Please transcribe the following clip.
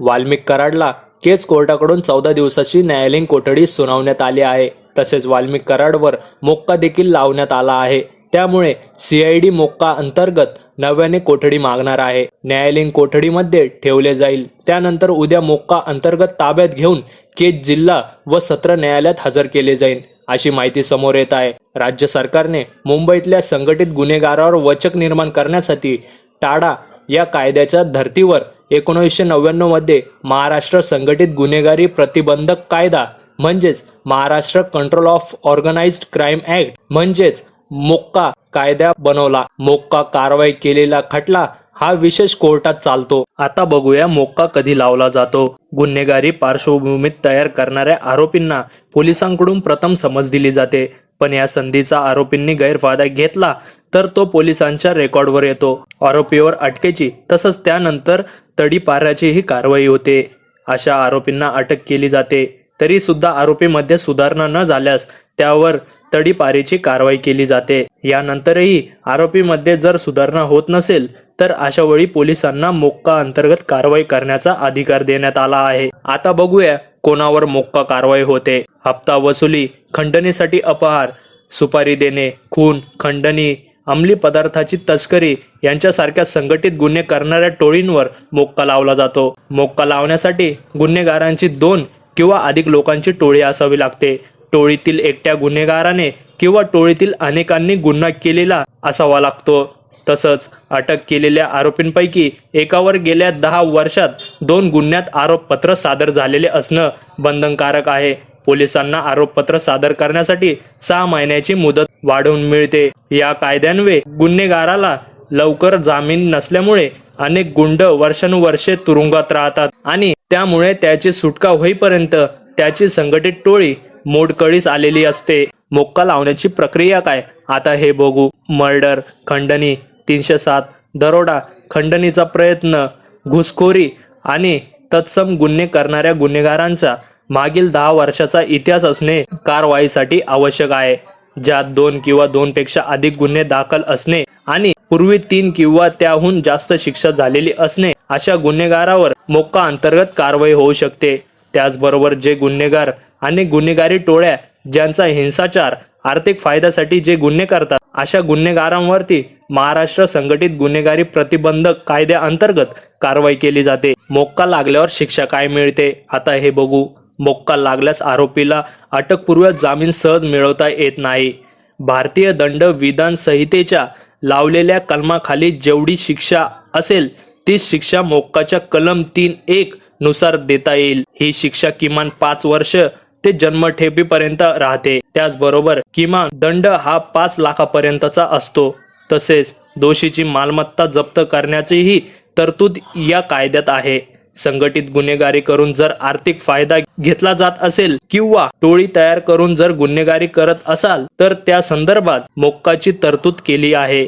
वाल्मिक कराडला केज कोर्टाकडून चौदा दिवसाची न्यायालयीन कोठडी सुनावण्यात आली आहे. तसेच वाल्मिक कराडवर मोक्का देखील लावण्यात आला आहे. त्यामुळे सीआयडी मोक्का अंतर्गत नव्याने कोठडी मागणार आहे. न्यायालयीन कोठडीमध्ये ठेवले जाईल. त्यानंतर उद्या मोक्का अंतर्गत ताब्यात घेऊन केज जिल्हा व सत्र न्यायालयात हजर केले जाईल अशी माहिती समोर येत आहे. राज्य सरकारने मुंबईतल्या संघटित गुन्हेगारावर वचक निर्माण करण्यासाठी टाडा या कायद्याच्या धर्तीवर एकोणीसशे नव्याण्णवमध्ये महाराष्ट्र संघटित गुन्हेगारी प्रतिबंधक कायदा म्हणजेच Maharashtra control of organised crime act म्हणजेच मोक्का कायदा बनवला. मोक्का कारवाई केलेला खटला हा विशेष कोर्टात चालतो. आता बघूया मोक्का कधी लावला जातो. गुन्हेगारी पार्श्वभूमीत तयार करणाऱ्या आरोपींना पोलिसांकडून प्रथम समज दिली जाते. पण या संधीचा आरोपींनी गैरफायदा घेतला तर तो पोलिसांच्या रेकॉर्डवर येतो. आरोपीवर अटकेची तसंच त्यानंतर तडीपाऱ्याचीही कारवाई होते. अशा आरोपींना अटक केली जाते. तरी सुद्धा आरोपीमध्ये सुधारणा न झाल्यास त्यावर तडीपारीची कारवाई केली जाते. यानंतरही आरोपीमध्ये जर सुधारणा होत नसेल तर अशा वेळी पोलिसांना मोक्का अंतर्गत कारवाई करण्याचा अधिकार देण्यात आला आहे. आता बघूया कोणावर मोक्का कारवाई होते. हप्ता वसुली खंडणीसाठी अपहार सुपारी देणे खून खंडणी अंमली पदार्थाची तस्करी यांच्यासारख्या संघटित गुन्हे करणाऱ्या टोळींवर मोक्का लावला जातो. मोक्का लावण्यासाठी गुन्हेगारांची दोन किंवा अधिक लोकांची टोळी असावी लागते. टोळीतील एकट्या गुन्हेगाराने किंवा टोळीतील अनेकांनी गुन्हा केलेला असावा लागतो. तसंच अटक केलेल्या आरोपींपैकी एकावर गेल्या दहा वर्षात दोन गुन्ह्यात आरोपपत्र सादर झालेले असणं बंधनकारक आहे. पोलिसांना आरोपपत्र सादर करण्यासाठी सहा महिन्याची मुदत वाढवून मिळते. या कायद्यान्वये गुन्हेगाराला लवकर जामीन नसल्यामुळे अनेक गुंड वर्षानुवर्षे तुरुंगात राहतात आणि त्यामुळे त्याची सुटका होईपर्यंत त्याची संघटित टोळी मोडकळीस आलेली असते. मोक्का लावण्याची प्रक्रिया काय? आता हे बघू. मर्डर खंडणी तीनशे सात दरोडा खंडणीचा प्रयत्न घुसखोरी आणि तत्सम गुन्हे करणाऱ्या गुन्हेगारांचा मागील दहा वर्षाचा इतिहास असणे कारवाईसाठी आवश्यक आहे. ज्यात दोन किंवा दोनपेक्षा अधिक गुन्हे दाखल असणे आणि पूर्वी तीन किंवा त्याहून जास्त शिक्षा झालेली असणे अशा गुन्हेगारावर मोक्का अंतर्गत कारवाई होऊ शकते. त्याचबरोबर जे गुन्हेगार आणि गुन्हेगारी टोळ्या ज्यांचा हिंसाचार आर्थिक फायद्यासाठी जे गुन्हे करतात अशा गुन्हेगारांवरती महाराष्ट्र संघटित गुन्हेगारी प्रतिबंधक कायद्याअंतर्गत कारवाई केली जाते. मोक्का लागल्यावर शिक्षा काय मिळते? आता हे बघू. मोक्का लागल्यास आरोपीला अटकपूर्व जामीन सहज मिळवता येत नाही. भारतीय दंड विधान संहितेच्या लावलेल्या कलमाखाली जेवढी शिक्षा असेल ती शिक्षा मोक्काच्या कलम तीन एक नुसार देता येईल. ही शिक्षा किमान पाच वर्ष ते जन्मठेपीपर्यंत राहते. त्याचबरोबर किमान दंड हा पाच लाखापर्यंतचा असतो. तसेच दोषीची मालमत्ता जप्त करण्याचीही तरतूद या कायद्यात आहे. संघटित गुन्हेगारी करून जर आर्थिक फायदा घेतला जात असेल किंवा टोळी तयार करून जर गुन्हेगारी करत असाल तर त्या संदर्भात मोक्काची तरतूद केली आहे.